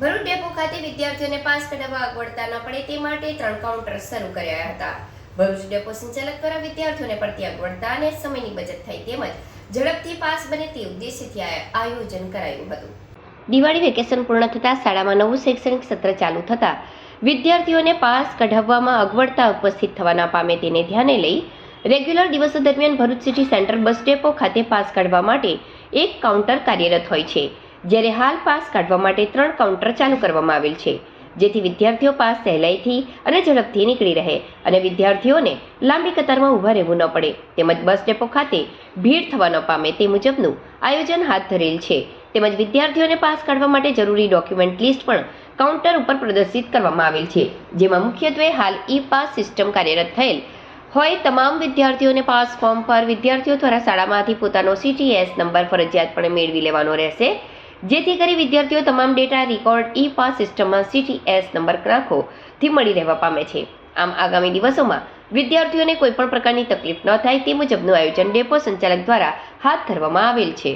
Bharuch depot ખાતે વિદ્યાર્થીઓને pass કઢાવવા અગવડતા ન પડે તે માટે ત્રણ કાઉન્ટર શરૂ કર્યા હતા. ભરૂચ ડેપો સંચાલક દ્વારા વિદ્યાર્થીઓને પડતી અગવડતા અને સમયની બચત થાય તેમજ ઝડપથી પાસ બને તે ઉદ્દેશ્યથી આયોજન કરાયું હતું. દિવાળી વેકેશન પૂર્ણ થતાં શાળામાં નવું શૈક્ષણિક સત્ર ચાલુ થતાં વિદ્યાર્થીઓને પાસ કઢાવવામાં અગવડતા ઉપસ્થિત થવાના પામે તેને ધ્યાને લઈ રેગ્યુલર દિવસો દરમિયાન Bharuch city centre bus depot ખાતે પાસ કાઢવા માટે એક કાઉન્ટર કાર્યરત હોય છે. જ્યારે હાલ પાસ કાઢવા માટે ત્રણ કાઉન્ટર ચાલુ કરવામાં આવેલ છે. જેથી વિદ્યાર્થીઓ પાસ સહેલાઈથી અને ઝડપથી નીકળી રહે અને વિદ્યાર્થીઓને લાંબી કતારમાં ઊભા રહેવું ન પડે. તેમજ બસ ડેપો ખાતે ભીડ થવા ન પામે તે મુજબનું આયોજન હાથ ધરેલ છે. તેમજ વિદ્યાર્થીઓને પાસ કાઢવા માટે જરૂરી ડોક્યુમેન્ટ લિસ્ટ પણ કાઉન્ટર ઉપર પ્રદર્શિત કરવામાં આવેલ છે. જેમાં મુખ્યત્વે હાલ ઈ પાસ સિસ્ટમ કાર્યરત થયેલ હોય તમામ વિદ્યાર્થીઓને પાસ ફોર્મ પર વિદ્યાર્થીઓ દ્વારા શાળામાંથી પોતાનો સીટીએસ નંબર ફરજિયાતપણે મેળવી લેવાનો રહેશે. જેથી કરી વિદ્યાર્થીઓ તમામ ડેટા રેકોર્ડ ઈ પાસ સિસ્ટમમાં સીટીએસ નંબર ક્રાંકોથી મળી રહેવા પામે છે. આમ આગામી દિવસોમાં વિદ્યાર્થીઓને કોઈપણ પ્રકારની તકલીફ ન થાય તે મુજબનું આયોજન ડેપો સંચાલક દ્વારા હાથ ધરવામાં આવેલ છે.